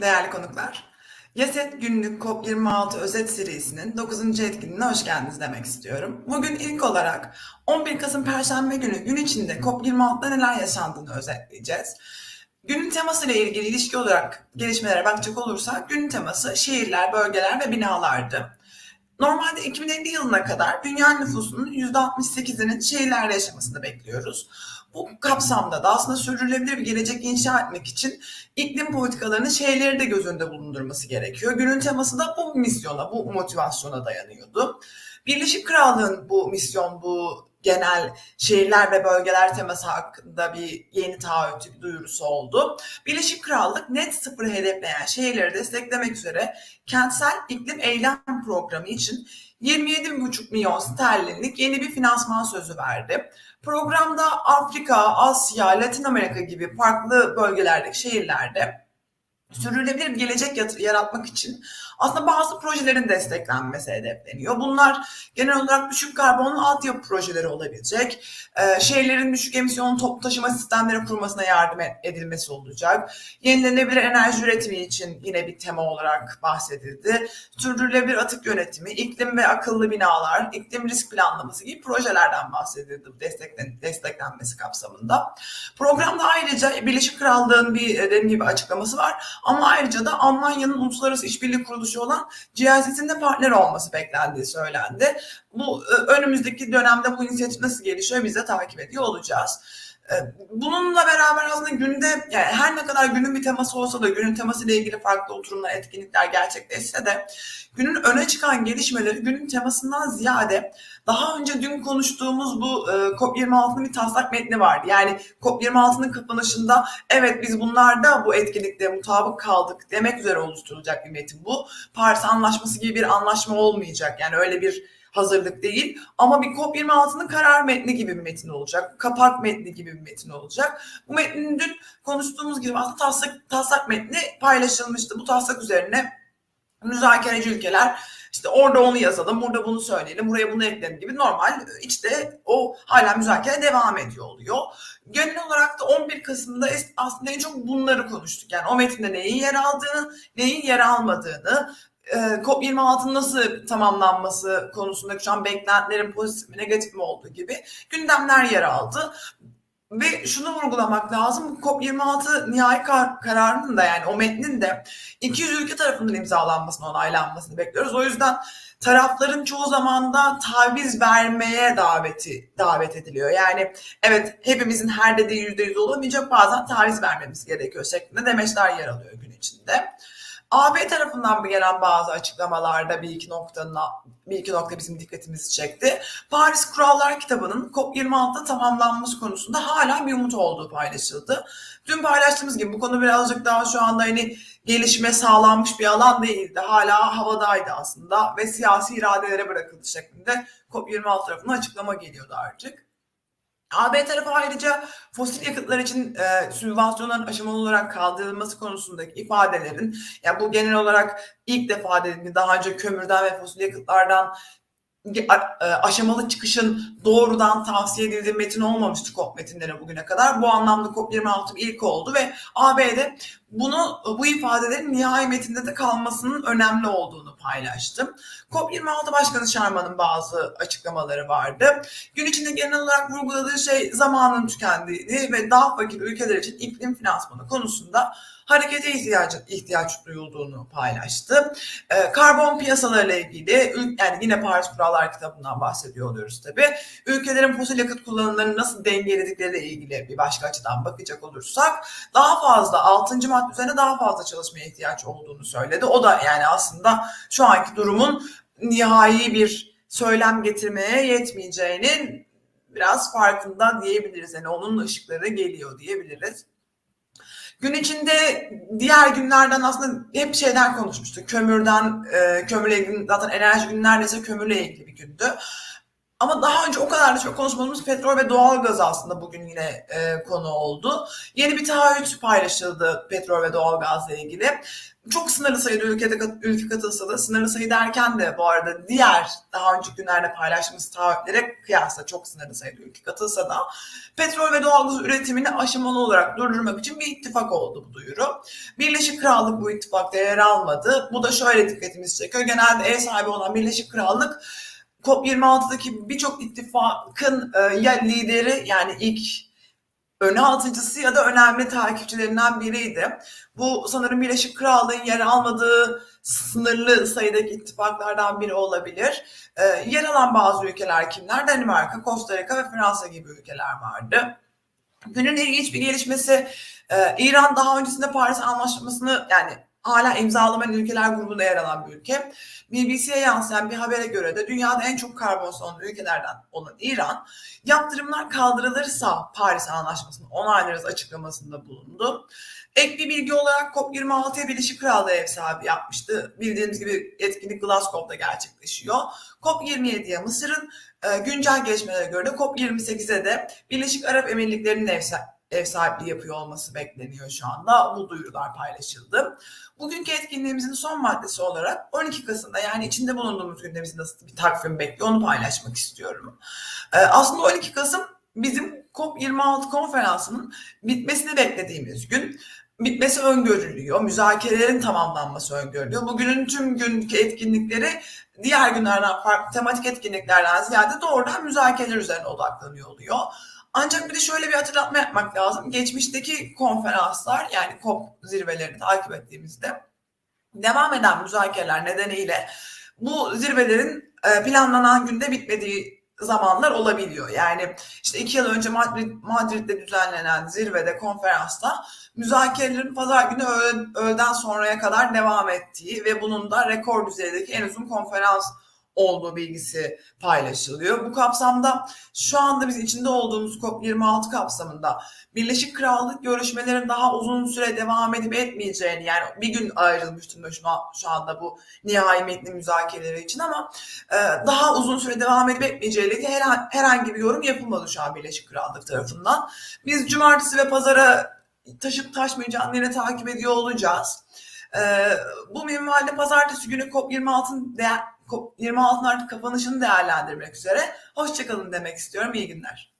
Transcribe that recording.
Değerli konuklar, Yaset Günlük COP26 özet serisinin 9. etkinliğine hoş geldiniz demek istiyorum. Bugün ilk olarak 11 Kasım Perşembe günü gün içinde COP26'da neler yaşandığını özetleyeceğiz. Günün teması ile ilgili ilişki olarak gelişmelere bakacak olursak günün teması şehirler, bölgeler ve binalardı. Normalde 2050 yılına kadar dünya nüfusunun %68'inin şehirlerde yaşamasını bekliyoruz. Bu kapsamda da aslında sürdürülebilir bir gelecek inşa etmek için iklim politikalarının şehirleri de göz önünde bulundurması gerekiyor. Günün teması da bu misyona, bu motivasyona dayanıyordu. Birleşik Krallığın bu misyon, bu genel şehirler ve bölgeler teması hakkında bir yeni taahhüt bir duyurusu oldu. Birleşik Krallık net sıfır hedefleyen şehirleri desteklemek üzere kentsel iklim eylem programı için 27,5 milyon sterlinlik yeni bir finansman sözü verdi. Programda Afrika, Asya, Latin Amerika gibi farklı bölgelerdeki şehirlerde sürdürülebilir bir gelecek yaratmak için aslında bazı projelerin desteklenmesi hedefleniyor. Bunlar genel olarak düşük karbonlu altyapı projeleri olabilecek, e, şehirlerin düşük emisyonlu toplu taşıma sistemleri kurmasına yardım edilmesi olacak. Yenilenebilir enerji üretimi için yine bir tema olarak bahsedildi. Sürdürülebilir atık yönetimi, iklim ve akıllı binalar, iklim risk planlaması gibi projelerden bahsedildi desteklen, desteklenmesi kapsamında. Programda ayrıca Birleşik Krallığın bir dediğim gibi açıklaması var ama ayrıca da Almanya'nın uluslararası işbirliği kuruluşu olan GIZ'in de partner olması beklendiği söylendi. Bu e, önümüzdeki dönemde bu inisiyatif nasıl gelişiyor biz de takip ediyor olacağız. E, bununla beraber aslında günde yani her ne kadar günün bir teması olsa da günün teması ile ilgili farklı oturumlar, etkinlikler gerçekleşse de günün öne çıkan gelişmeleri günün temasından ziyade daha önce dün konuştuğumuz bu e, COP26'nın bir taslak metni vardı. Yani COP26'nın kapanışında evet biz bunlarda bu etkinlikte mutabık kaldık demek üzere oluşturulacak bir metin bu. Paris Anlaşması gibi bir anlaşma olmayacak. Yani öyle bir hazırlık değil ama bir COP26'nın karar metni gibi bir metin olacak. Kapak metni gibi bir metin olacak. Bu metnin dün konuştuğumuz gibi aslında taslak, taslak metni paylaşılmıştı. Bu taslak üzerine müzakereci ülkeler işte orada onu yazalım, burada bunu söyleyelim, buraya bunu ekleyelim gibi normal işte o hala müzakere devam ediyor oluyor. Genel olarak da 11 Kasım'da aslında en çok bunları konuştuk. Yani o metinde neyin yer aldığını, neyin yer almadığını, e, COP26'ın nasıl tamamlanması konusunda şu an beklentilerin pozitif mi negatif mi olduğu gibi gündemler yer aldı. Ve şunu vurgulamak lazım. COP26 nihai kar kararının da yani o metnin de 200 ülke tarafından imzalanmasını, onaylanmasını bekliyoruz. O yüzden tarafların çoğu zaman da taviz vermeye daveti davet ediliyor. Yani evet hepimizin her dediği yüzde yüz olamayacak bazen taviz vermemiz gerekiyor şeklinde demeçler yer alıyor gün içinde. AB tarafından gelen bazı açıklamalarda bir iki noktanın bir iki nokta bizim dikkatimizi çekti. Paris Kurallar kitabının COP26'da tamamlanması konusunda hala bir umut olduğu paylaşıldı. Dün paylaştığımız gibi bu konu birazcık daha şu anda hani gelişme sağlanmış bir alan değildi. Hala havadaydı aslında ve siyasi iradelere bırakıldı şeklinde COP26 tarafından açıklama geliyordu artık. AB tarafı ayrıca fosil yakıtlar için e, sübvansiyonların aşamalı olarak kaldırılması konusundaki ifadelerin, yani bu genel olarak ilk defa dediğim daha önce kömürden ve fosil yakıtlardan e, aşamalı çıkışın doğrudan tavsiye edildiği metin olmamıştı COP metinleri bugüne kadar. Bu anlamda COP26 ilk oldu ve AB'de bunu bu ifadelerin nihai metinde de kalmasının önemli olduğunu paylaştım. COP26 Başkanı Sharma'nın bazı açıklamaları vardı. Gün içinde genel olarak vurguladığı şey zamanın tükendiğini ve daha fakir ülkeler için iklim finansmanı konusunda harekete ihtiyaç, ihtiyaç duyulduğunu paylaştı. E, karbon piyasalarıyla ilgili yani yine Paris Kurallar kitabından bahsediyor oluyoruz tabii. Ülkelerin fosil yakıt kullanımlarını nasıl dengeledikleriyle ilgili bir başka açıdan bakacak olursak daha fazla 6. madde üzerine daha fazla çalışmaya ihtiyaç olduğunu söyledi. O da yani aslında şu anki durumun nihai bir söylem getirmeye yetmeyeceğinin biraz farkında diyebiliriz. Yani onun ışıkları geliyor diyebiliriz. Gün içinde diğer günlerden aslında hep şeyden konuşmuştuk. Kömürden, e, kömürle zaten enerji günü neredeyse kömürle ilgili bir gündü. Ama daha önce o kadar da çok konuşmadığımız petrol ve doğalgaz aslında bugün yine e, konu oldu. Yeni bir taahhüt paylaşıldı petrol ve doğalgazla ilgili. Çok sınırlı sayıda ülkede ülke katılsa da sınırlı sayı derken de bu arada diğer daha önceki günlerde paylaştığımız taahhütlere kıyasla çok sınırlı sayıda ülke katılsa da petrol ve doğalgaz üretimini aşamalı olarak durdurmak için bir ittifak oldu bu duyuru. Birleşik Krallık bu ittifakta yer almadı. Bu da şöyle dikkatimizi çekiyor. Genelde ev sahibi olan Birleşik Krallık COP26'daki birçok ittifakın e, ya lideri yani ilk öne atıcısı ya da önemli takipçilerinden biriydi. Bu sanırım Birleşik Krallığın yer almadığı sınırlı sayıdaki ittifaklardan biri olabilir. E, yer alan bazı ülkeler kimler? Danimarka, Costa Rica ve Fransa gibi ülkeler vardı. Günün ilginç bir gelişmesi e, İran daha öncesinde Paris Anlaşması'nı yani hala imzalamayan ülkeler grubunda yer alan bir ülke. BBC'ye yansıyan bir habere göre de dünyada en çok karbon salınan ülkelerden olan İran, yaptırımlar kaldırılırsa Paris Anlaşması'nı onaylarız açıklamasında bulundu. Ek bir bilgi olarak COP26'ya Birleşik Krallığı ev sahibi yapmıştı. Bildiğiniz gibi etkinlik Glasgow'da gerçekleşiyor. COP27'ye Mısır'ın e, güncel gelişmelere göre de COP28'e de Birleşik Arap Emirlikleri'nin ev, ev sahipliği yapıyor olması bekleniyor şu anda. Bu duyurular paylaşıldı. Bugünkü etkinliğimizin son maddesi olarak 12 Kasım'da yani içinde bulunduğumuz günde bizi nasıl bir takvim bekliyor onu paylaşmak istiyorum. Ee, aslında 12 Kasım bizim COP26 konferansının bitmesini beklediğimiz gün. Bitmesi öngörülüyor. Müzakerelerin tamamlanması öngörülüyor. Bugünün tüm günkü etkinlikleri diğer günlerden farklı tematik etkinliklerden ziyade doğrudan müzakereler üzerine odaklanıyor oluyor. Ancak bir de şöyle bir hatırlatma yapmak lazım. Geçmişteki konferanslar yani COP zirvelerini takip ettiğimizde devam eden müzakereler nedeniyle bu zirvelerin e, planlanan günde bitmediği zamanlar olabiliyor. Yani işte iki yıl önce Madrid, Madrid'de düzenlenen zirvede, konferansta müzakerelerin pazar günü öğleden sonraya kadar devam ettiği ve bunun da rekor düzeydeki en uzun konferans olduğu bilgisi paylaşılıyor. Bu kapsamda şu anda biz içinde olduğumuz COP26 kapsamında Birleşik Krallık görüşmelerin daha uzun süre devam edip etmeyeceğini yani bir gün ayrılmıştım şu, şu anda bu nihai metni müzakereleri için ama e, daha uzun süre devam edip etmeyeceğiyle her, herhangi bir yorum yapılmadı şu an Birleşik Krallık tarafından. Biz cumartesi ve pazara taşıp taşmayacağını yine takip ediyor olacağız. Ee, bu minvalde pazartesi günü COP26'ın değer, COP26'ın artık kapanışını değerlendirmek üzere. Hoşçakalın demek istiyorum. İyi günler.